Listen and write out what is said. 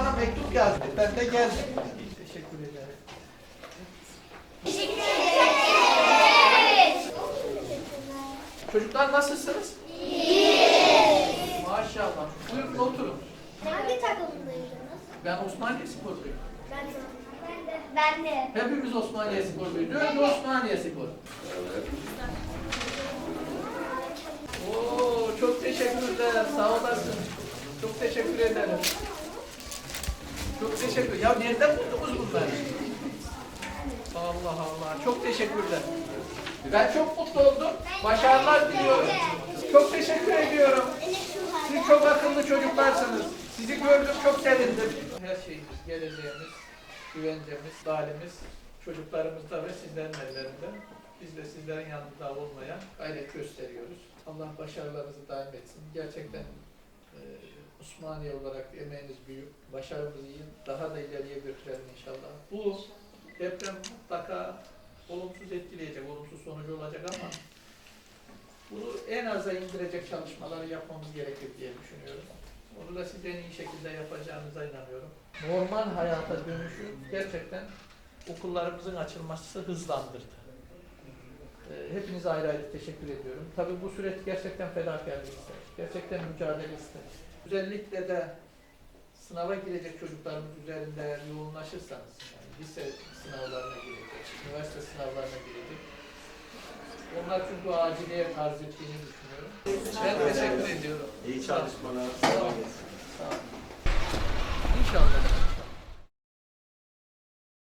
mektup yazdı. Ben de geldim. Teşekkür ederim. Teşekkür ederiz. Çocuklar nasılsınız? İyi. Maşallah. Buyurun oturun. Hangi takımdaydınız? Ben Osmaniye sporluyum. Ben de. Ben de. Hepimiz Osmaniye sporluyuz. Dön Osmaniye spor. Oo, çok teşekkürler. Sağ olasın. Çok teşekkür ederim. Teşekkür. Ya nereden buldunuz bunları? Allah Allah. Çok teşekkürler. Ben çok mutlu oldum. Başarılar diliyorum. Çok teşekkür ediyorum. Siz çok akıllı çocuklarsınız. Sizi gördüm çok sevindim. Her şeyimiz, geleceğimiz, güvencemiz, dalimiz, çocuklarımız da ve sizlerin ellerinde. Biz de sizlerin yanında olmaya gayret gösteriyoruz. Allah başarılarınızı daim etsin. Gerçekten e, Osmaniye olarak emeğiniz büyük. Başarımızı iyi, daha da ileriye götürelim inşallah. Bu deprem mutlaka olumsuz etkileyecek, olumsuz sonucu olacak ama bunu en aza indirecek çalışmaları yapmamız gerekir diye düşünüyorum. Onu da siz en iyi şekilde yapacağınıza inanıyorum. Normal hayata dönüşü gerçekten okullarımızın açılması hızlandırdı. Ee, Hepinize ayrı ayrı teşekkür ediyorum. Tabii bu süreç gerçekten fedakarlık ister. Gerçekten mücadele ister. Özellikle de sınava girecek çocuklarımız üzerinde yoğunlaşırsanız, yani lise sınavlarına girecek, üniversite sınavlarına girecek, onlar çünkü aciliyet arz ettiğini düşünüyorum. Ben teşekkür ediyorum. İyi çalışmalar. Sağ olun. Sağ olun.